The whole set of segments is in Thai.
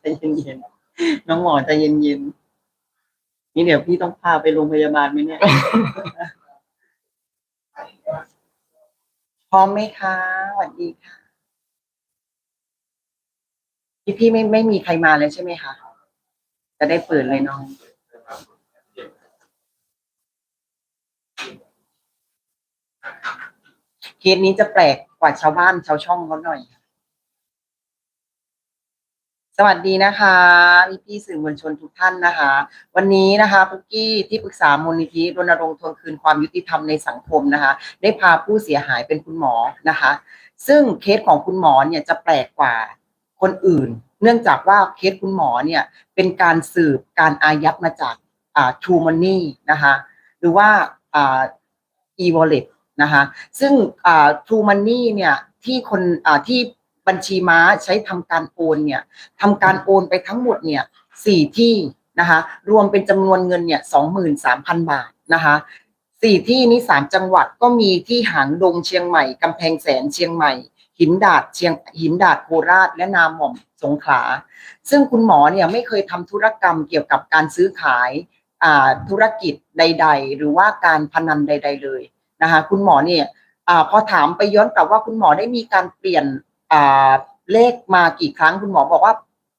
ใจเย็นๆน้องหมอใจเย็นๆนี่เดี๋ยวพี่ต้องพาไปโรงพยาบาลไหมเนี่ยพร้อมไหมคะสวัสดีค่ะพี่พี่ไม่ไม่มีใครมาเลยใช่ไหมคะจะได้เปิดเลยน้องเคสนี้จะแปลกกว่าชาวบ้านชาวช่องเขาหน่อย สวัสดีนะคะพี่พี่สื่อมวลชนทุกท่านนะคะ วันนี้นะคะปุกกี้ที่ปรึกษามูลนิธิรณรงค์ทวงคืนความยุติธรรมในสังคมนะคะ ได้พาผู้เสียหายเป็นคุณหมอนะคะ ซึ่งเคสของคุณหมอเนี่ยจะแปลกกว่าคนอื่น เนื่องจากว่าเคสคุณหมอเนี่ยเป็นการสืบการอายัดมาจากอ่า True Money นะคะหรือว่าอ่า e-wallet นะคะซึ่งอ่า True Money เนี่ยที่คนอ่าที่ บัญชีม้าใช้ทำการโอนเนี่ยทำการโอนไปทั้งหมดเนี่ยสี่ที่นะคะรวมเป็นจำนวนเงินเนี่ยสองหมื่นสามพันบาทนะคะสี่ที่นี้สามจังหวัดก็มีที่หางดงเชียงใหม่กำแพงแสนเชียงใหม่ หินดาดเชียงหินดาดโคราชและนามหม่อมสงขลา ซึ่งคุณหมอเนี่ยไม่เคยทำธุรกรรมเกี่ยวกับการซื้อขายาธุรกิจใด ๆ หรือว่าการพนันใด ๆ เลยนะคะคุณหมอเนี่ยอพอถามไปย้อนกลับว่าคุณหมอได้มีการเปลี่ยน เลขมากี่ครั้งคุณหมอบอกว่า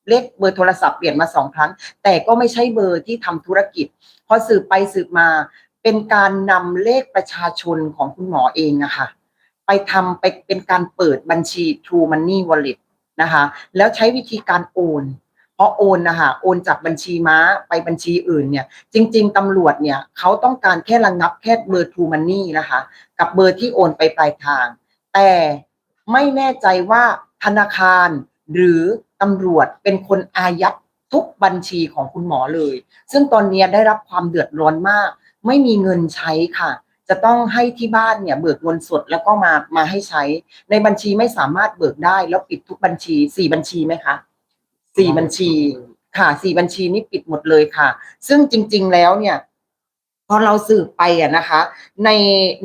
เลขเบอร์โทรศัพท์เปลี่ยนมาสองครั้ง แต่ก็ไม่ใช่เบอร์ที่ทำธุรกิจ พอสืบไปสืบมาเป็นการนำเลขประชาชนของคุณหมอเองนะคะไปทำไปเป็นการเปิดบัญชี True Money Wallet นะคะ แล้วใช้วิธีการโอนเพราะโอนนะคะโอนจากบัญชีม้าไปบัญชีอื่นเนี่ย จริง ๆตำรวจเนี่ยเขาต้องการแค่ระงับแค่เบอร์ True Money นะคะ กับเบอร์ที่โอนไปปลายทาง แต่ ไม่แน่ใจว่าธนาคารหรือตำรวจเป็นคนอายัดทุกบัญชีของคุณหมอเลย ซึ่งตอนนี้ได้รับความเดือดร้อนมาก ไม่มีเงินใช้ค่ะ จะต้องให้ที่บ้านเนี่ยเบิกเงินสดแล้วก็มามาให้ใช้ ในบัญชีไม่สามารถเบิกได้แล้วปิดทุกบัญชีสี่บัญชีไหมคะสี่บัญชีค่ะสี่บัญชีนี้ปิดหมดเลยค่ะ ซึ่งจริง ๆแล้วเนี่ย พอเราสืบไปอะนะคะ ใน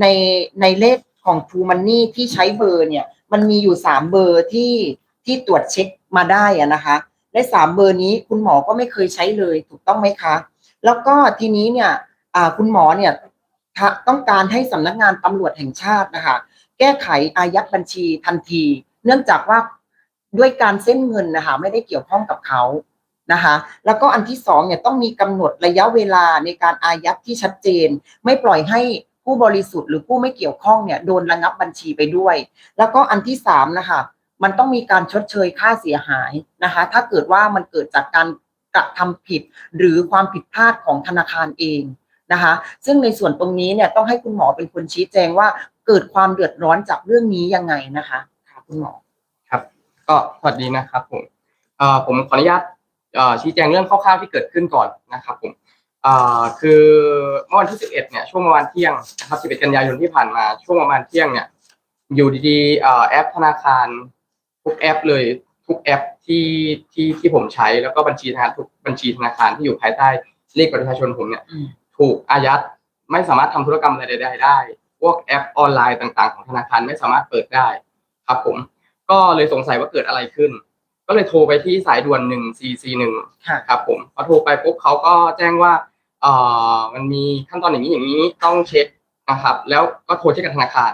ในในเลขของ True Money ที่ใช้เบอร์เนี่ย มันมีอยู่สามเบอร์ที่ที่ตรวจเช็คมาได้อะนะคะและสามเบอร์นี้คุณหมอก็ไม่เคยใช้เลยถูกต้องไหมคะ แล้วก็ทีนี้เนี่ยคุณหมอเนี่ยต้องการให้สำนักงานตำรวจแห่งชาตินะคะแก้ไขอายัดบัญชีทันที เนื่องจากว่าด้วยการเส้นเงินนะคะไม่ได้เกี่ยวข้องกับเขานะคะแล้วก็อันที่สองเนี่ยต้องมีกำหนดระยะเวลาในการอายัดที่ชัดเจน ไม่ปล่อยให้ ผู้บริสุทธิ์หรือผู้ไม่เกี่ยวข้องเนี่ยโดนระงับบัญชีไปด้วย แล้วก็อันที่สามนะคะมันต้องมีการชดเชยค่าเสียหายนะคะ ถ้าเกิดว่ามันเกิดจากการกระทำผิดหรือความผิดพลาดของธนาคารเองนะคะ ซึ่งในส่วนตรงนี้เนี่ยต้องให้คุณหมอเป็นคนชี้แจงว่าเกิดความเดือดร้อนจากเรื่องนี้ยังไงนะคะค่ะคุณหมอครับ ก็สวัสดีนะครับผมเออผมขออนุญาตชี้แจงเรื่องคร่าวๆที่เกิดขึ้นก่อนนะครับผม อ่อคือเมื่อวันที่ 11 เนี่ยช่วงประมาณเที่ยงนะครับ 11 กันยายนที่ผ่านมาช่วงประมาณเที่ยงเนี่ยอยู่ดีๆเอ่อแอปธนาคารทุกแอปเลยทุกแอปที่ที่ที่ผมใช้แล้วก็บัญชีธนาคารทุกบัญชีธนาคารที่อยู่ภายใต้เลขบัตรประชาชนผมเนี่ยอืมถูกอายัดไม่สามารถทำธุรกรรมอะไรใดๆได้ พวกแอปออนไลน์ต่างๆ ของธนาคารไม่สามารถเปิดได้ครับผม ก็เลยสงสัยว่าเกิดอะไรขึ้น ก็เลยโทรไปที่สายด่วนหนึ่ง CC หนึ่งค่ะ ครับผมพอโทรไปปุ๊บเขาก็แจ้งว่า เอ่อมันมีขั้นตอนอย่างนี้อย่างนี้ต้องเช็คนะครับ แล้วก็โทรเช็คกับธนาคาร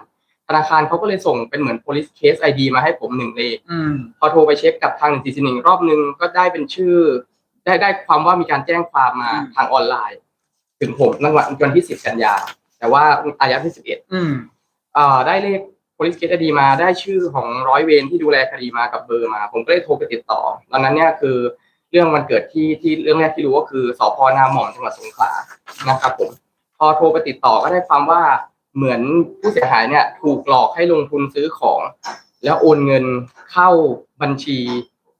ธนาคารเขาก็เลยส่งเป็นเหมือน police case ID มาให้ผมหนึ่งเลขอืม พอโทรไปเช็คกับทางหนึ่งสี่สี่หนึ่งรอบนึงก็ได้เป็นชื่อ ได้ได้ความว่ามีการแจ้งความมาอืม ทางออนไลน์ ถึงผมตั้งวันวันที่สิบกันยา แต่ว่าอายัดที่สิบเอ็ด อืม เอ่อได้เลข police case ID มาได้ชื่อของร้อยเวรที่ดูแลคดีมากับเบอร์มา ผมก็เลยโทรไปติดต่อ ตอนนั้นเนี่ยคือ เรื่องมันเกิดที่ที่เรื่องแรกที่รู้ก็คือสพนาหม่อมจังหวัดสงขลานะครับผมพอโทรไปติดต่อก็ได้ความว่าเหมือนผู้เสียหายเนี่ยถูกหลอกให้ลงทุนซื้อของ แล้วโอนเงินเข้าบัญชี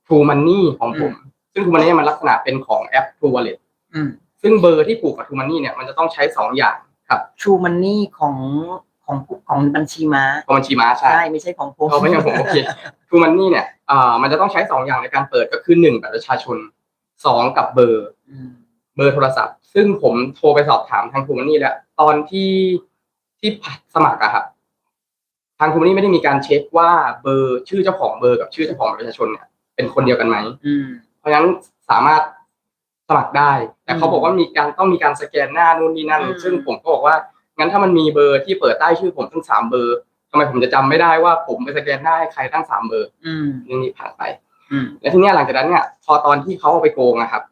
True Money ของผม ซึ่ง True Money มันลักษณะเป็นของแอป True Wallet อืมซึ่งเบอร์ที่ผูกกับ True Money เนี่ยมันจะต้องใช้สองอย่างครับ True Money ของ ของของบัญชีม้าของบัญชีม้าใช่ ใช่ไม่ใช่ของผมเอาไม่ใช่ผมโอเค True Money เนี่ยอ่ามันจะต้องใช้สองอย่างในการเปิดก็คือหนึ่งบัตรประชาชนสองกับเบอร์ อืมเบอร์โทรศัพท์ ซึ่งผมโทรไปสอบถามทางทูมันนี่แล้ว ตอนที่ที่สมัครอะครับ ทางทูมันนี่ไม่ได้มีการเช็คว่าเบอร์ชื่อเจ้าของเบอร์กับชื่อเจ้าของบัตรประชาชนเนี่ยไปเป็นคนเดียวกันไหม อืม เพราะฉะนั้นสามารถสมัครได้ แต่เขาบอกว่ามีการต้องมีการสแกนหน้านู่นนี่นั่น อืม ซึ่งผมก็บอกว่า งั้นถ้ามันมีเบอร์ที่เปิดใต้ชื่อผมทั้งสามเบอร์ทำไมผมจะจำไม่ได้ว่าผมไปสแกนหน้าให้ใครตั้งสามเบอร์อืมเรื่องนี้ผ่านไปอืมแล้วทีเนี้ยหลังจากนั้นเนี่ยพอตอนที่เขาเอาไปโกงอะครับ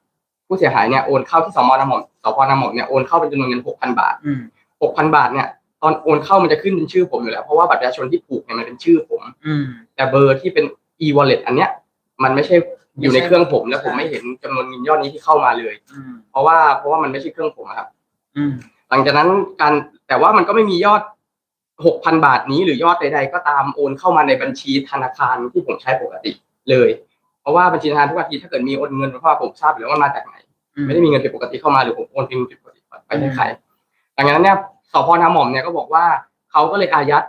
ผู้เสียหายเนี่ยโอนเข้าที่สมนำหม่อมสพนำหม่อมเนี่ยโอนเข้าเป็นจำนวนเงินหกพันบาทอืมหกพันบาทเนี่ยตอนโอนเข้ามันจะขึ้นเป็นชื่อผมอยู่แล้ว เพราะว่าบัตรประชาชนที่ผูกเนี่ยมันเป็นชื่อผมอืมแต่เบอร์ที่เป็น e-wallet อันเนี้ย มันไม่ใช่อยู่ในเครื่องผมแล้วผมไม่เห็นจำนวนเงินยอดนี้ที่เข้ามาเลยอืมเพราะว่าเพราะว่ามันไม่ใช่เครื่องผมอะครับอืม หลังจากนั้นการแต่ว่ามันก็ไม่มียอดหกพันบาทนี้หรือยอดใด ๆ ก็ตามโอนเข้ามาในบัญชีธนาคารที่ผมใช้ปกติเลย เพราะว่าบัญชีธนาคารทุกนาทีถ้าเกิดมีโอนเงินเพราะว่าผมทราบอยู่แล้วว่ามาจากไหน ไม่ได้มีเงินผิดปกติเข้ามาหรือผมโอนเงินผิดปกติไปให้ใครดังนั้นเนี่ยสพนาหม่อมเนี่ยก็บอกว่าเขาก็เลยอายัด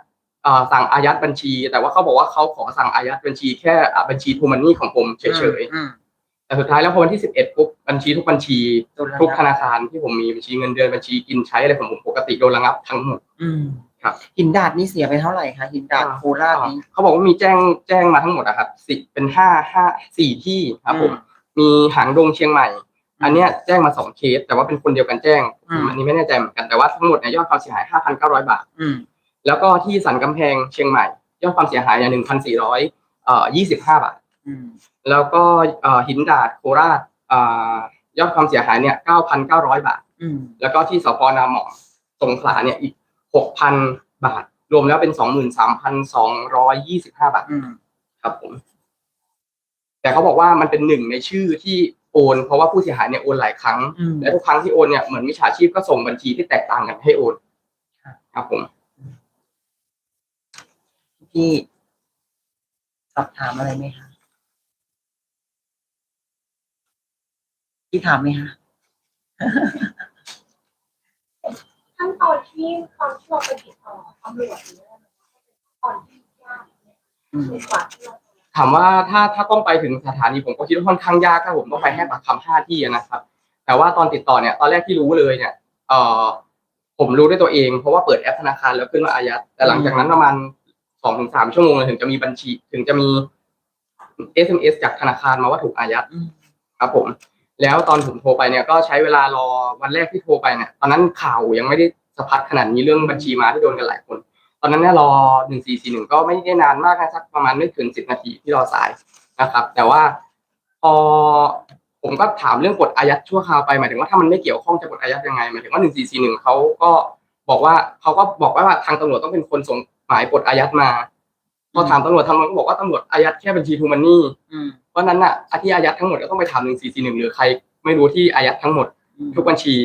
เอ่อสั่งอายัดบัญชี แต่ว่าเขาบอกว่าเขาขอสั่งอายัดบัญชีแค่อะบัญชีทูมันนี่ของผมเฉยอืมๆ แต่สุดท้ายแล้วพอวันที่สิบเอ็ดปุ๊บบัญชีทุกบัญชีโดนระงับทุกธนาคารที่ผมมีบัญชีเงินเดือนบัญชีกินใช้อะไรของผมปกติโดนระงับทั้งหมดอืมครับหินดาดนี่เสียไปเท่าไหร่คะหินดาดโคราชนี้เขาบอกว่ามีแจ้งแจ้งมาทั้งหมดอะครับสิเป็นห้าห้าสี่ที่ครับผมอืมมีหางดงเชียงใหม่ อันเนี้ยแจ้งมาสองเคส แต่ว่าเป็นคนเดียวกันแจ้งอืมอันนี้ไม่แน่ใจเหมือนกันแต่ว่าทั้งหมดเนี่ยยอดความเสียหาย5,900บาทอืมแล้วก็ที่สันกำแพงเชียงใหม่ ยอดความเสียหายเนี่ย1,400เอ่อ25บาทอืม แล้วก็เอ่อหินดาดโคราชเอ่อยอดความเสียหายเนี่ย 9,900 บาทอืมแล้วก็ที่สพนาหมอสงขลาเนี่ยอีก 6,000 บาท รวมแล้วเป็น 23,225 บาทอืมครับผม แต่เขาบอกว่ามันเป็นหนึ่งในชื่อที่โอน เพราะว่าผู้เสียหายเนี่ยโอนหลายครั้งอืมและทุกครั้งที่โอนเนี่ยเหมือนมิจฉาชีพก็ส่งบัญชีที่แตกต่างกันให้โอน ครับครับผมพี่สอบถามอะไรไหมคะ พี่ถามไหมคะขั้นตอนที่ตอนที่เราไปติดต่อตำรวจเนี่ยตอนที่ยากเนี่ยอืมคือกว่าที่เราจะถามว่าถ้าถ้าต้องไปถึงสถานีผมก็คิดว่าค่อนข้างยากถ้าผมต้องไปให้ปากคำห้าที่อะนะครับ แต่ว่าตอนติดต่อเนี่ยตอนแรกที่รู้เลยเนี่ยเอ่อผมรู้ด้วยตัวเองเพราะว่าเปิดแอปธนาคารแล้วขึ้นมาอายัดแต่หลังจากนั้นประมาณสองถึงสามชั่วโมงเลยถึงจะมีบัญชี ถึงจะมี SMS จากธนาคารมาว่าถูกอายัดอืมครับผม แล้วตอนผมโทรไปเนี่ยก็ใช้เวลารอวันแรกที่โทรไปเนี่ยตอนนั้นข่าวยังไม่ได้สะพัดขนาดนี้เรื่องบัญชีม้าที่โดนกันหลายคน ตอนนั้นเนี่ยรอหนึ่งสี่สี่หนึ่งก็ไม่ได้นานมากนะสักประมาณไม่ถึงสิบนาทีที่รอสายนะครับ แต่ว่าพอผมก็ถามเรื่องกฎอายัดชั่วคราวไปหมายถึงว่าถ้ามันไม่เกี่ยวข้องจะกดอายัดยังไงหมายถึงว่าหนึ่งสี่สี่หนึ่งเขาก็บอกว่าเขาก็บอกว่าทางตำรวจต้องเป็นคนส่งหมายกดอายัดมา พอถามตำรวจตำรวจก็บอกว่าตำรวจอายัดแค่บัญชีทูมันนี่อืมเพราะฉะนั้นอะอาที่อายัดทั้งหมดก็ต้องไปถามหนึ่งสี่สี่หนึ่งหรือใคร ไม่รู้ที่อายัดทั้งหมดอืมทุกบัญชี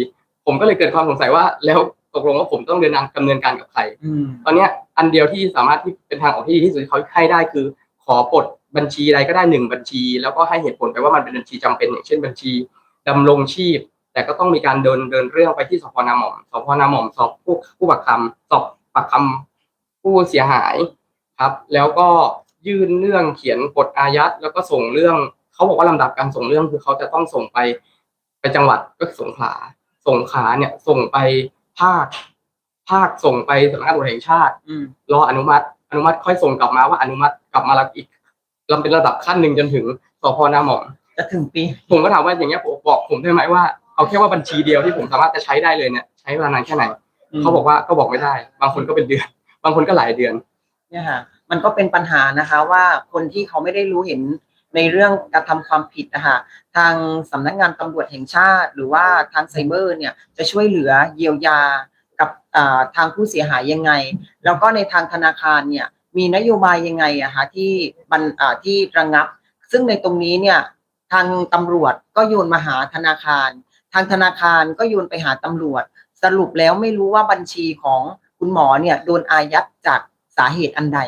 ผมก็เลยเกิดความสงสัยว่า แล้วตกลงว่าผมต้องเดินทางดำเนินการกับใครอืมตอนเนี้ยอันเดียวที่สามารถที่เป็นทางออกที่ดีที่สุดที่เขาให้ได้คือ ขอปลดบัญชีใดก็ได้หนึ่งบัญชี แล้วก็ให้เหตุผลไปว่ามันเป็นบัญชีจำเป็นอย่างเช่นบัญชีดำรงชีพ แต่ก็ต้องมีการเดินเดินเรื่องไปที่สพนาหม่อมสพนาหม่อมสอบผู้ผู้ปากคำสอบปากคำผู้เสียหาย ครับ แล้วก็ยื่นเรื่องเขียนกฎอายัดแล้วก็ส่งเรื่องเขาบอกว่าลำดับการส่งเรื่องคือเขาจะต้องส่งไปไปจังหวัดก็คือสงขลาสงขลาเนี่ย ส่งไปภาค ภาคส่งไปสำนักงานตำรวจแห่งชาติอืมรออนุมัติ อนุมัติค่อยส่งกลับมาว่าอนุมัติกลับมาแล้วอีกลำเป็นระดับขั้นหนึ่งจนถึงสพนาหม่อมจะถึงปี ผมก็ถามว่าอย่างเงี้ยผมบอกผมได้ไหมว่าเอาแค่ว่าบัญชีเดียวที่ผมสามารถจะใช้ได้เลยเนี่ยใช้เวลานานแค่ไหนเขาบอกว่าก็บอกไม่ได้ บางคนก็เป็นเดือน บางคนก็หลายเดือน เนี่ยค่ะมันก็เป็นปัญหานะคะว่าคนที่เขาไม่ได้รู้เห็นในเรื่องการทำความผิดนะคะทางสำนักงานตำรวจแห่งชาติ หรือว่าทางไซเบอร์เนี่ยจะช่วยเหลือเยียวยากับทางผู้เสียหายยังไง แล้วก็ในทางธนาคารเนี่ยมีนโยบายยังไงอะคะที่บันที่ระงับ ซึ่งในตรงนี้เนี่ยทางตำรวจก็โยนมาหาธนาคาร ทางธนาคารก็โยนไปหาตำรวจ สรุปแล้วไม่รู้ว่าบัญชีของคุณหมอเนี่ยโดนอายัดจาก สาเหตุอันใด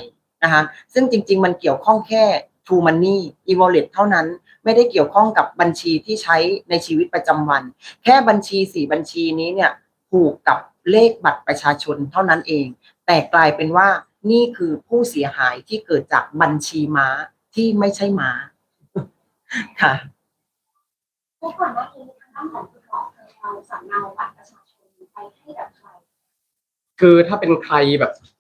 นะคะซึ่งจริง ๆ มันเกี่ยวข้องแค่ True Money e-wallet เท่านั้นไม่ได้เกี่ยวข้องกับบัญชีที่ใช้ในชีวิตประจำวัน แค่บัญชีสี่บัญชีนี้เนี่ยผูกกับเลขบัตรประชาชนเท่านั้นเอง แต่กลายเป็นว่านี่คือผู้เสียหายที่เกิดจากบัญชีม้าที่ไม่ใช่ม้าค่ะเมื่อก่อนหน้านี้ทางด้านของคุณหมอเคยเอาสำเนาบัตรประชาชนไปให้กับใคร คือถ้าเป็นใครแบบบุ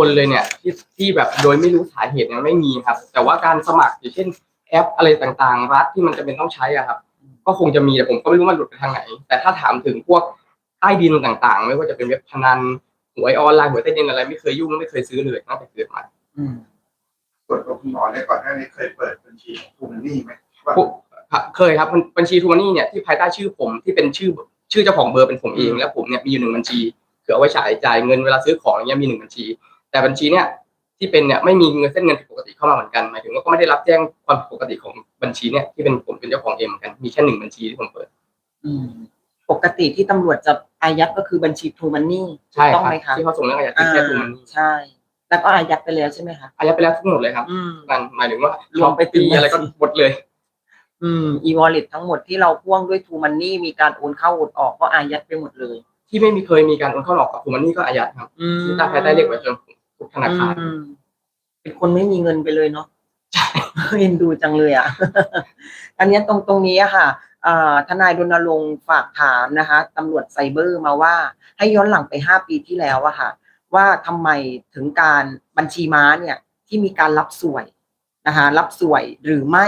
คคลเลยเนี่ยที่ที่แบบโดยไม่รู้สาเหตุเนี่ยไม่มีครับ แต่ว่าการสมัครอย่างเช่นแอปอะไรต่างๆ รัฐที่มันจะเป็นต้องใช้อะครับ ก็คงจะมีแต่ผมก็ไม่รู้มันหลุดไปทางไหน แต่ถ้าถามถึงพวกใต้ดินต่างๆ ไม่ว่าจะเป็นเว็บพนันหวยออนไลน์หวยใต้ดินอะไรไม่เคยยุ่งไม่เคยซื้อเลยตั้งแต่เกิดมาอืมส่วนตัวคุณหมอเนี่ยก่อนหน้านี้เคยเปิดบัญชีของทูมันนี่ไหมว่าพวกเคยครับบัญบัญชีทูมานี่เนี่ยที่ภายใต้ชื่อผมที่เป็นชื่อชื่อเจ้าของเบอร์เป็นผมเอง แล้วผมเนี่ยมีอยู่หนึ่งบัญชีคือเอาไว้จ่ายจ่ายเงินเวลาซื้อของอย่างเงี้ยมีหนึ่งบัญชี แต่บัญชีเนี่ยที่เป็นเนี่ยไม่มีเงินเส้นเงินผิดปกติเข้ามาเหมือนกันหมายถึงว่าก็ไม่ได้รับแจ้งความผิดปกติของบัญชีเนี่ยที่เป็นผมเป็นเจ้าของเองเหมือนกันมีแค่หนึ่งบัญชีที่ผมเปิด อืมปกติที่ตำรวจจะอายัดก็คือบัญชี True Money ใช่ต้องครับไหมคะที่เขาส่งเรื่องอายัดเป็นแค่ทูมันนี่ใช่ แล้วก็อายัดไปแล้วใช่ไหมคะ อายัดไปแล้วทั้งหมดเลยครับอืม นั่นหมายถึงว่ารวมไปถึงปีอะไรก็หมดเลย อืม e-wallet ทั้งหมดที่เราพ่วงด้วย True Money มีการโอนเข้าโอนออกก็อายัดไปหมดเลย ที่ไม่มีเคยมีการโอนเข้าออกกับทูมันนี่ก็อายัดครับอืมที่ใต้ภายใต้เรียกไว้จน ทุกธนาคารเป็นคนไม่มีเงินไปเลยเนาะเอ็นดูจังเลยอะ อันนี้ตรงตรงนี้อะค่ะอ่าทนายรณรงค์ฝากถามนะคะตำรวจไซเบอร์มาว่า ให้ย้อนหลังไปห้าปีที่แล้วอะค่ะ ว่าทำไมถึงการบัญชีม้าเนี่ย ที่มีการรับสวยนะคะรับสวยหรือไม่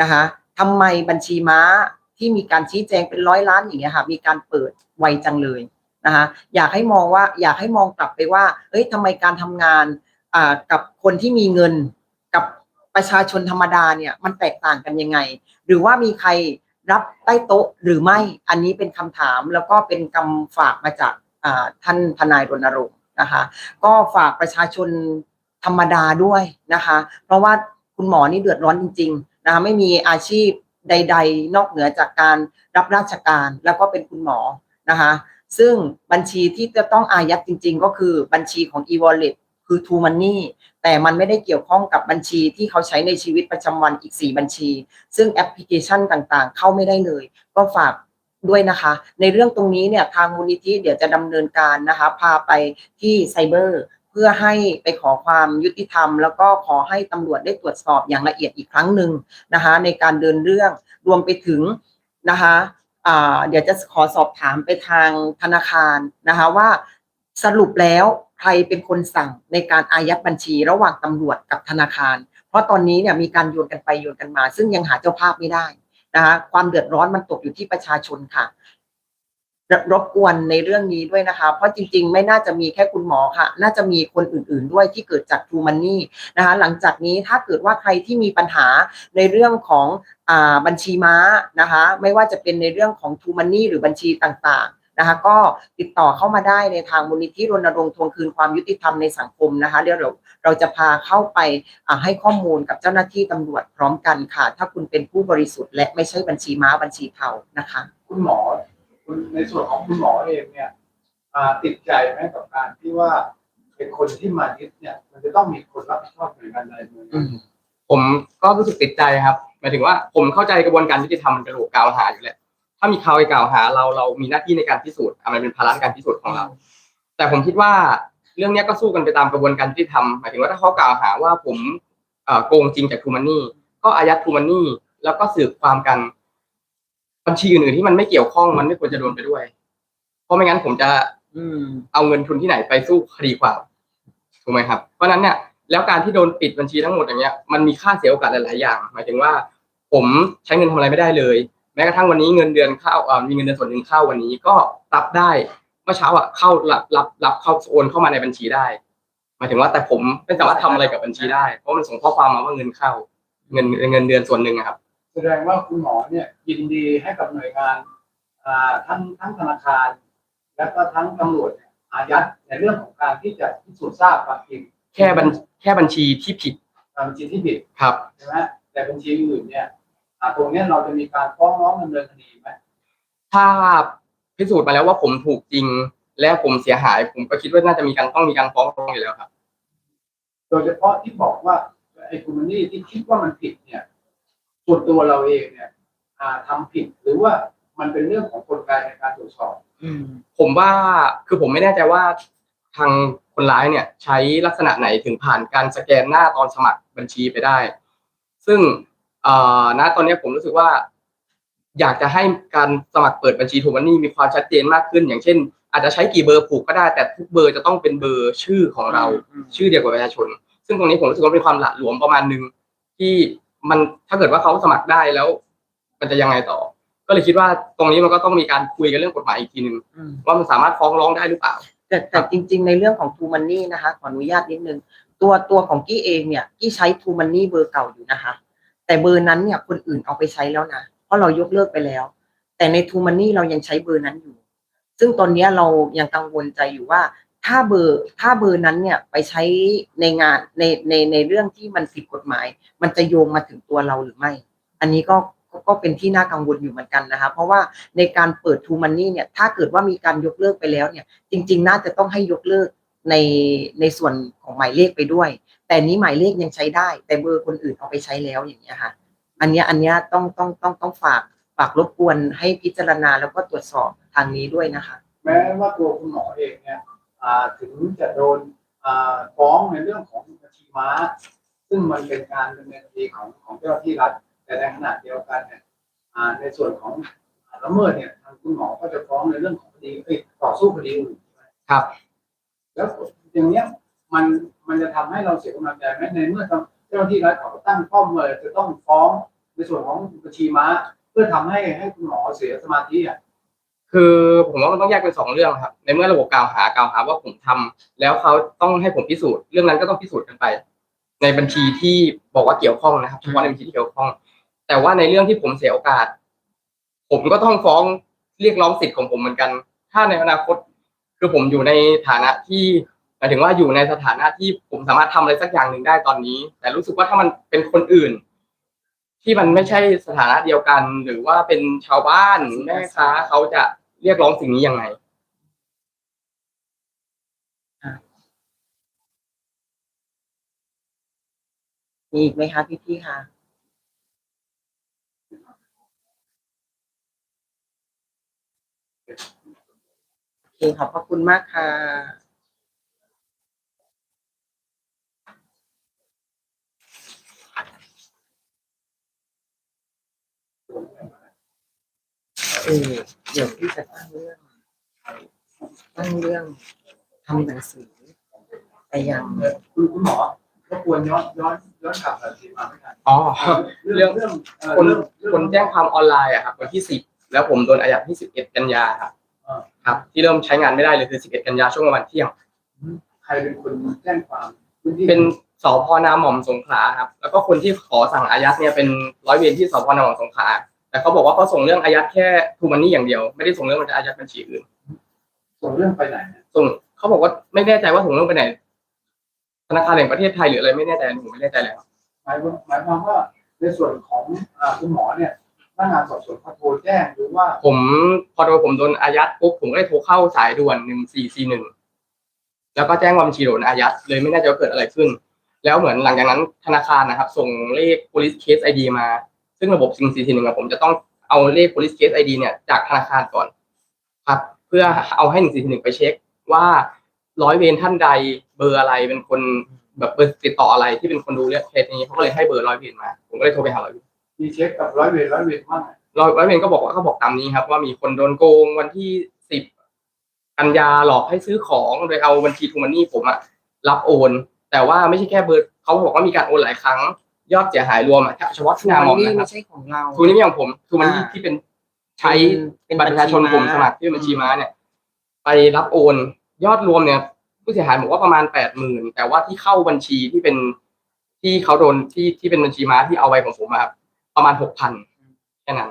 นะคะทำไมบัญชีม้าที่มีการชี้แจงเป็นร้อยล้านอย่างเงี้ยค่ะ มีการเปิดไวจังเลย นะคะอยากให้มองว่าอยากให้มองกลับไปว่าเอ้ยทำไมการทำงานกับคนที่มีเงินกับประชาชนธรรมดาเนี่ยมันแตกต่างกันยังไง หรือว่ามีใครรับใต้โต๊ะหรือไม่อันนี้เป็นคำถามแล้วก็เป็นคำฝากมาจากท่านทนายรณรงค์นะคะก็ฝากประชาชนธรรมดาด้วยนะคะ เพราะว่าคุณหมอนี่เดือดร้อนจริงๆนะคะไม่มีอาชีพใด ๆ นอกเหนือจากการรับราชการแล้วก็เป็นคุณหมอนะคะ ซึ่งบัญชีที่จะต้องอายัดจริง ๆ ก็คือบัญชีของ e-wallet คือ True Money แต่มันไม่ได้เกี่ยวข้องกับบัญชีที่เขาใช้ในชีวิตประจำวันอีก 4 บัญชี ซึ่งแอปพลิเคชันต่างๆ เข้าไม่ได้เลย ก็ฝากด้วยนะคะ ในเรื่องตรงนี้เนี่ยทางมูลนิธิเดี๋ยวจะดำเนินการนะคะ พาไปที่ไซเบอร์เพื่อให้ไปขอความยุติธรรม แล้วก็ขอให้ตำรวจได้ตรวจสอบอย่างละเอียดอีกครั้งหนึ่งนะคะ ในการเดินเรื่องรวมไปถึงนะคะ เดี๋ยวจะขอสอบถามไปทางธนาคารนะคะว่าสรุปแล้วใครเป็นคนสั่งในการอายัดบัญชีระหว่างตำรวจกับธนาคาร เพราะตอนนี้เนี่ยมีการโยนกันไปโยนกันมา ซึ่งยังหาเจ้าภาพไม่ได้นะคะความเดือดร้อนมันตกอยู่ที่ประชาชนค่ะ รบกวนในเรื่องนี้ด้วยนะคะ เพราะจริงๆ ไม่น่าจะมีแค่คุณหมอค่ะ น่าจะมีคนอื่นๆด้วยที่เกิดจาก True Money นะคะ หลังจากนี้ถ้าเกิดว่าใครที่มีปัญหาในเรื่องของอบัญชีม้านะคะ ไม่ว่าจะเป็นในเรื่องของ True Money หรือบัญชีต่างๆนะคะก็ติดต่อเข้ามาได้ในทางมูลนิธิรณรงค์ทวงคืนความยุติธรรมในสังคมนะคะเดี๋ยวเราเราจะพาเข้าไปให้ข้อมูลกับเจ้าหน้าที่ตำรวจพร้อมกันค่ะ ถ้าคุณเป็นผู้บริสุทธิ์และไม่ใช่บัญชีม้าบัญชีเทานะคะ คุณหมอ คุณในส่วนของคุณหมอเองเนี่ยอ่าติดใจไหมกับการที่ว่าเป็นคนที่มายึดเนี่ย มันจะต้องมีคนรับผิดชอบหน่วยงานใดหน่วยงานหนึ่งผมก็รู้สึกติดใจครับหมายถึงว่าผมเข้าใจกระบวนการยุติธรรมมันจะถูกกล่าวหาอยู่แหละถ้ามีเขาไปกล่าวหาเราเรามีหน้าที่ในการพิสูจน์อะมันเป็นภาระในการพิสูจน์ของเรา แต่ผมคิดว่าเรื่องเนี้ยก็สู้กันไปตามกระบวนการยุติธรรมหมายถึงว่าถ้าเขากล่าวหาว่าผมเอ่อโกงจริงจากทูมันนี่ก็อายัดทูมันนี่แล้วก็สืบความกัน บัญชีอื่นๆที่มันไม่เกี่ยวข้องมันไม่ควรจะโดนไปด้วย เพราะไม่งั้นผมจะอืม เอาเงินทุนที่ไหนไปสู้คดีความถูกไหมครับ เพราะฉะนั้นเนี่ยแล้วการที่โดนปิดบัญชีทั้งหมดอย่างเงี้ยมันมีค่าเสียโอกาสหลาย ๆ อย่าง หมายถึงว่า ผมใช้เงินทำอะไรไม่ได้เลย แม้กระทั่งวันนี้เงินเดือนเข้าเอ่อมีเงินเดือนส่วนหนึ่งเข้าวันนี้ก็รับได้เมื่อเช้าอะเข้ารับรับรับเข้าโอนเข้ามาในบัญชีได้ หมายถึงว่าแต่ผมไม่สามารถทำอะไรกับบัญชีได้เพราะมันส่งข้อความมาว่าเงินเข้า เงินเงินเดือนส่วนหนึ่งอะครับ แสดงว่าคุณหมอเนี่ยยินดีให้กับหน่วยงานอ่าทั้งทั้งธนาคาร และก็ทั้งตำรวจเนี่ยอายัดในเรื่องของการที่จะพิสูจน์ทราบความจริงแค่บัญแค่บัญชีที่ผิดตามบัญชีที่ผิดครับใช่ไหมแต่บัญชีอื่นเนี่ยอ่าตรงเนี้ยเราจะมีการฟ้องร้องดำเนินคดีไหมถ้าพิสูจน์มาแล้วว่าผมถูกจริง และผมเสียหาย ผมก็คิดว่าน่าจะมีการต้องมีการฟ้องร้องอยู่แล้วครับ โดยเฉพาะที่บอกว่าไอ้คุณนี่ที่คิดว่ามันผิดเนี่ย ส่วนตัวเราเองเนี่ยอ่าทำผิดหรือว่ามันเป็นเรื่องของกลไกในการตรวจสอบอืมผมว่าคือผมไม่แน่ใจว่าทางคนร้ายเนี่ย ใช้ลักษณะไหนถึงผ่านการสแกนหน้าตอนสมัครบัญชีไปได้ ซึ่งเอ่อณตอนนี้ผมรู้สึกว่า อยากจะให้การสมัครเปิดบัญชีทูมันนี่มีความชัดเจนมากขึ้น อย่างเช่น อาจจะใช้กี่เบอร์ผูกก็ได้ แต่ทุกเบอร์จะต้องเป็นเบอร์ชื่อของเราอืมชื่อเดียวกับประชาชน ซึ่งตรงนี้ผมรู้สึกว่าเป็นความหละหลวมประมาณหนึ่งที่ มันถ้าเกิดว่าเขาสมัครได้แล้ว มันจะยังไงต่อ ก็เลยคิดว่าตรงนี้มันก็ต้องมีการคุยกันเรื่องกฎหมายอีกทีหนึ่งอืม ว่ามันสามารถฟ้องร้องได้หรือเปล่า แต่แต่จริง ๆ ในเรื่องของ True Money นะคะขออนุญาตนิดนึง ตัวตัวของกี้เองเนี่ยกี้ใช้ True Money เบอร์เก่าอยู่นะคะ แต่เบอร์นั้นเนี่ยคนอื่นเอาไปใช้แล้วนะเพราะเรายกเลิกไปแล้ว แต่ใน True Money เรายังใช้เบอร์นั้นอยู่ ซึ่งตอนเนี้ยเรายังกังวลใจอยู่ว่า ถ้าเบอร์ถ้าเบอร์นั้นเนี่ยไปใช้ในงานในในในเรื่องที่มันผิดกฎหมาย มันจะโยงมาถึงตัวเราหรือไม่ อันนี้ก็ก็ก็เป็นที่น่ากังวลอยู่เหมือนกันนะคะเพราะว่าในการเปิด True Money เนี่ยถ้าเกิดว่ามีการยกเลิกไปแล้วเนี่ย จริง ๆ น่าจะต้องให้ยกเลิกในในส่วนของหมายเลขไปด้วย แต่นี้หมายเลขยังใช้ได้ แต่เบอร์คนอื่นเอาไปใช้แล้วอย่างเงี้ยค่ะอันนี้อันนี้ต้องต้องต้องต้องฝากฝากรบกวนให้พิจารณาแล้วก็ตรวจสอบทางนี้ด้วยนะคะ แม้ว่าตัวคุณหมอเองเนี่ย ถึงจะโดนอ่าฟ้องในเรื่องของบัญชีม้า ซึ่งมันเป็นการดำเนินคดีของของเจ้าหน้าที่รัฐ แต่ในขณะเดียวกันเนี่ยอ่าในส่วนของละเมิดเนี่ยทางคุณหมอก็จะฟ้องในเรื่องของคดีเอ้ยต่อสู้คดีอื่นใช่ไหมครับ แล้วอย่างเนี้ยมันมันจะทำให้เราเสียกำลังใจไหมในเมื่อเจ้าหน้าที่รัฐเขาตั้งป้อมเลยจะต้องฟ้องในส่วนของบัญชีม้า เพื่อทำให้ให้คุณหมอเสียสมาธิอะ คือผมว่ามันต้องแยกเป็นสองเรื่องครับ ในเมื่อระบบกล่าวหากล่าวหาว่าผมทำแล้วเขาต้องให้ผมพิสูจน์เรื่องนั้นก็ต้องพิสูจน์กันไป ในบัญชีที่บอกว่าเกี่ยวข้องนะครับเฉพาะในบัญชีที่เกี่ยวข้อง แต่ว่าในเรื่องที่ผมเสียโอกาส ผมก็ต้องฟ้องเรียกร้องสิทธิ์ของผมเหมือนกัน ถ้าในอนาคตคือผมอยู่ในฐานะที่หมายถึงว่าอยู่ในสถานะที่ผมสามารถทำอะไรสักอย่างหนึ่งได้ตอนนี้ แต่รู้สึกว่าถ้ามันเป็นคนอื่น ที่มันไม่ใช่สถานะเดียวกัน หรือว่าเป็นชาวบ้านแม่ค้าเขาจะ เรียกร้องสิ่งนี้ยังไงมีอีกไหมคะพี่ๆคะโอเคขอบพระคุณมากค่ะ เออเดี๋ยวพี่จะตั้งเรื่อง ตั้งเรื่องทำหนังสือไปยังคือคุณหมอรบกวนย้อนย้อนย้อนกลับแบบที่มาไม่ทันอ๋อ เรื่องเรื่องเอ่อคนเรื่องเรื่องคนแจ้งความออนไลน์อะครับวันที่สิบแล้วผมโดนอายัดที่สิบเอ็ดกันยาครับอ่าครับ ที่เริ่มใช้งานไม่ได้เลยคือสิบเอ็ดกันยาช่วงประมาณเที่ยงใครเป็นคนแจ้งความพื้นที่เป็นสพนาหม่อมสงขลาครับ แล้วก็คนที่ขอสั่งอายัดเนี่ยเป็นร้อยเวรที่สพนาหม่อมสงขลา แต่เขาบอกว่าเขาส่งเรื่องอายัดแค่ทูมันนี่อย่างเดียว ไม่ได้ส่งเรื่องมันจะอายัดบัญชีอื่น ส่งเรื่องไปไหนเนี่ยส่งเขาบอกว่าไม่แน่ใจว่าส่งเรื่องไปไหนธนาคารแห่งประเทศไทยหรืออะไรไม่แน่ใจผมไม่แน่ใจแล้วหมายว่าหมายความว่าในส่วนของอ่าคุณหมอเนี่ยพนักงานสอบสวนเขาโทรแจ้งหรือว่า ผมพอโดนผมโดนอายัดปุ๊บผมก็เลยโทรเข้าสายด่วนหนึ่งสี่สี่หนึ่งแล้วก็แจ้งว่าบัญชีโดนอายัดเลยไม่แน่ใจว่าเกิดอะไรขึ้น แล้วเหมือนหลังจากนั้นธนาคารนะครับ ส่งเลข police case ID มา ซึ่งระบบซิงสี่สี่หนึ่งผมจะต้องเอาเลข police case ID เนี่ยจากธนาคารก่อนครับเพื่อเอาให้หนึ่งสี่หนึ่งไปเช็คว่าร้อยเวรท่านใดเบอร์อะไรเป็นคนแบบเบอร์ติดต่ออะไรที่เป็นคนดูเรื่องเคสนี้เขาก็เลยให้เบอร์ร้อยเวรมา ผมก็เลยโทรไปหาร้อยเวรมีเช็คกับร้อยเวรร้อยเวรว่าไงร้อยร้อยเวรก็บอกว่าเขาบอกตามนี้ครับ ว่ามีคนโดนโกงวันที่สิบกันยาหลอกให้ซื้อของโดยเอาบัญชีทูมันนี่ผมอะรับโอน แต่ว่าไม่ใช่แค่เบอร์เขาบอกว่ามีการโอนหลายครั้ง ยอดเสียหายรวมอะเฉพาะที่ทูนามมัอนมนี่นะคไม่รับใช่ของเราทูนี่ไม่ของผมทูมันนี่อ่าที่เป็นใช้เป็นบัตรประชาชนผมสมัครที่เป็นบัญชีม้าเนี่ย ไปรับโอนยอดรวมเนี่ย ผู้เสียหายบอกว่าประมาณแปดหมื่นแต่ว่าที่เข้าบัญชีที่เป็นที่เขาโดนที่ที่เป็นบัญชีม้าที่เอาไว้ของผมอะครับประมาณหกพันแค่นั้น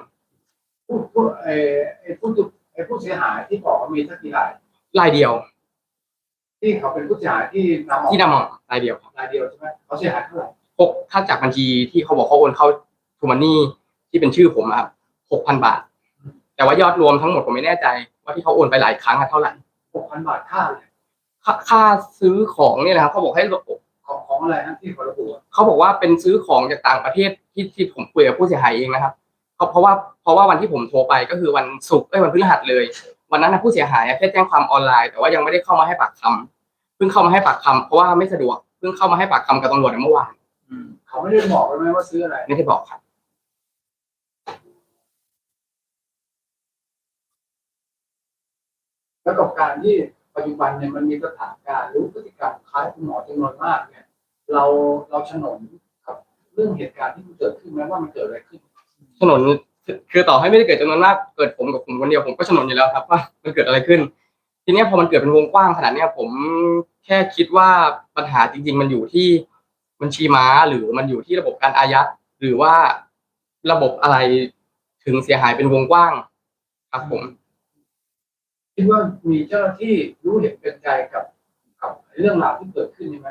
ผู้ผู้ไอ้ไอ้ผู้ถูกไอ้ผู้เสียหายที่บอกว่ามีสักกี่ราย รายเดียว ที่เขาเป็นผู้เสียหายที่นำออกที่นำออกรายเดียวครับรายเดียวใช่ไหมเขาเสียหายเท่าไหร่ หกถ้าจากบัญชีที่เขาบอกเขาโอนเข้าทูมันนี่ที่เป็นชื่อผมอะครับหกพันบาท แต่ว่ายอดรวมทั้งหมดผมไม่แน่ใจ ว่าที่เขาโอนไปหลายครั้งอะเท่าไหร่หกพันบาทค่าเลยค่าค่าซื้อของเนี่ยนะครับเขาบอกให้ของของอะไรนะที่เขาระบุอะเขาบอกว่าเป็นซื้อของจากต่างประเทศที่ที่ผมคุยกับผู้เสียหายเองนะครับเพราะเพราะว่าเพราะว่าวันที่ผมโทรไปก็คือวันศุกร์เอ้ยวันพฤหัสเลย วันนั้นนะผู้เสียหายอะแค่แจ้งความออนไลน์ แต่ว่ายังไม่ได้เข้ามาให้ปากคำเพิ่งเข้ามาให้ปากคำเพราะว่าไม่สะดวกเพิ่งเข้ามาให้ปากคำกับตำรวจเมื่อวาน เขาไม่ได้บอกเลยไหมว่าซื้ออะไร ไม่ได้บอกครับแล้วกับการที่ปัจจุบันเนี่ยมันมีสถานการณ์หรือพฤติกรรมคล้ายคุณหมอจำนวนมากเนี่ย เราเราฉนนกับรื่องเหตุการณ์ที่มันเกิดขึ้นไหมว่ามันเกิดอะไรขึ้นถนนคือต่อให้ไม่ได้เกิดจำนวนมากเกิดผมกับผมคนเดียวผมก็ถนนอยู่แล้วครับว่ามันเกิดอะไรขึ้น ทีเนี้ยพอมันเกิดเป็นวงกว้างขนาดเนี้ยผมแค่คิดว่าปัญหาจริง ๆ มันอยู่ที่ บัญชีม้าหรือมันอยู่ที่ระบบการอายัดหรือว่าระบบอะไรถึงเสียหายเป็นวงกว้าง ครับผม คิดว่ามีเจ้าหน้าที่รู้เห็นเป็นใจกับกับเรื่องราวที่เกิดขึ้นใช่ไหม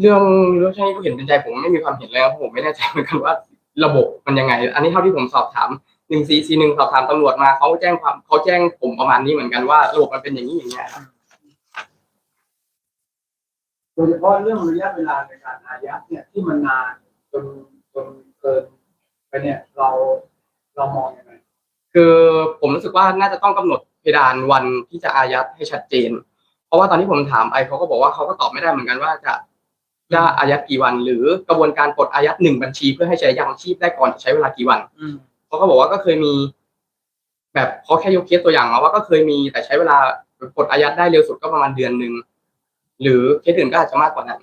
เรื่องเรื่องที่ผู้เห็นเป็นใจผมไม่มีความเห็นเลยครับผมไม่แน่ใจเหมือนกันว่าระบบมันยังไง อันนี้เท่าที่ผมสอบถามหนึ่งซีซีหนึ่งสอบถามตำรวจมาเขาแจ้งความเขาแจ้งผมประมาณนี้เหมือนกันว่าระบบมันเป็นอย่างนี้อย่างเงี้ยครับ โดยเฉพาะเรื่องระยะเวลาในการอายัดเนี่ยที่มันนานจนจนเกินไปเนี่ยเราเรามองยังไงคือผมรู้สึกว่าน่าจะต้องกำหนดเพดานวันที่จะอายัดให้ชัดเจน เพราะว่าตอนที่ผมถามไปเขาก็บอกว่าเขาก็ตอบไม่ได้เหมือนกันว่าจะจะอายัดกี่วัน หรือกระบวนการปลดอายัดหนึ่งบัญชี เพื่อให้ใช้ยังชีพได้ก่อนจะใช้เวลากี่วันอืมเขาก็บอกว่าก็เคยมี แบบเขาแค่ยกเคสตัวอย่างมาว่าก็เคยมีแต่ใช้เวลากดอายัดได้เร็วสุดก็ประมาณเดือนหนึ่ง หรือเคสอื่นก็อาจจะมากกว่านั้น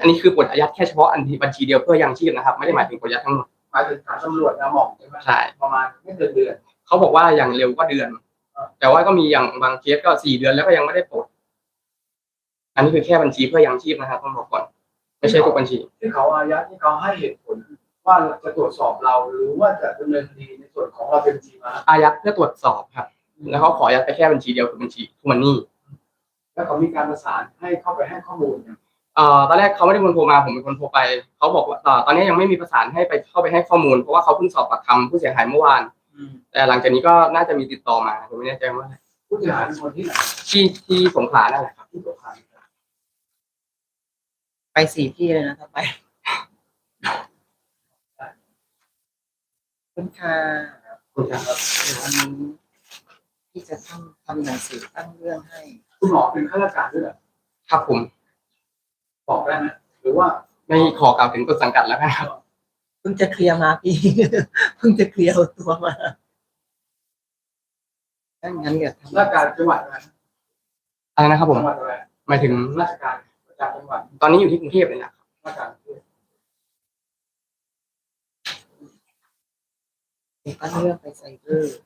อันนี้คือกดอายัดแค่เฉพาะอันที่บัญชีเดียวเพื่อยังชีพนะครับ ไม่ได้หมายถึงกดอายัดทั้งหมดหมายถึงฐานตำรวจนะหมองใช่ไหมใช่ประมาณไม่เกินเดือนเขาบอกว่าอย่างเร็วก็เดือนอ่าแต่ว่าก็มีอย่างบางเคสก็สี่เดือนแล้วก็ยังไม่ได้ปลดอันนี้คือแค่บัญชีเพื่อยังชีพนะครับต้องบอกก่อนไม่ใช่ทุกบัญชี ที่เขาอายัดที่เขาให้เหตุผลว่าจะตรวจสอบเราหรือว่าจะดำเนินคดีในส่วนของเราเป็นบัญชีม้าอายัดเพื่อตรวจสอบครับ แล้วเขาขออายัดไปแค่บัญชีเดียวคือบัญชีทุกมันนี่ แล้วเขามีการประสานให้เข้าไปให้ข้อมูลเนี่ยเอ่อตอนแรกเขาไม่ได้เป็นคนโทรมาผมเป็นคนโทรไปเขาบอกว่าเอ่อตอนนี้ยังไม่มีประสานให้ไปเข้าไปให้ข้อมูลเพราะว่าเขาเพิ่งสอบปากคำผู้เสียหายเมื่อวาน อืมแต่หลังจากนี้ก็น่าจะมีติดต่อมาผมไม่แน่ใจว่าผู้เสียหายเป็นคนที่ไหนที่ที่สงขลานั่นแหละครับที่ตัวขายไปสี่ที่เลยนะถ้าไปขอบคุณค่ะคุณครับ เดี๋ยววันนี้ที่จะทำทำหนังสือตั้งเรื่องให้ คุณหมอเป็นข้าราชการด้วยเหรอครับผม บอกได้ไหมหรือว่าไม่ขอกล่าวถึงต้นสังกัดแล้วกันครับเพิ่งจะเคลียร์มาพี่ เพิ่งจะเคลียร์เอาตัวมาถ้างั้นเดี๋ยวทำราชการจังหวัดอะไรอะไรนะครับผมจังหวัดอะไรหมายถึงราชการประจำจังหวัดตอนนี้อยู่ที่กรุงเทพเลยนะราชการที่ตั้งเรื่องไปไซเบอร์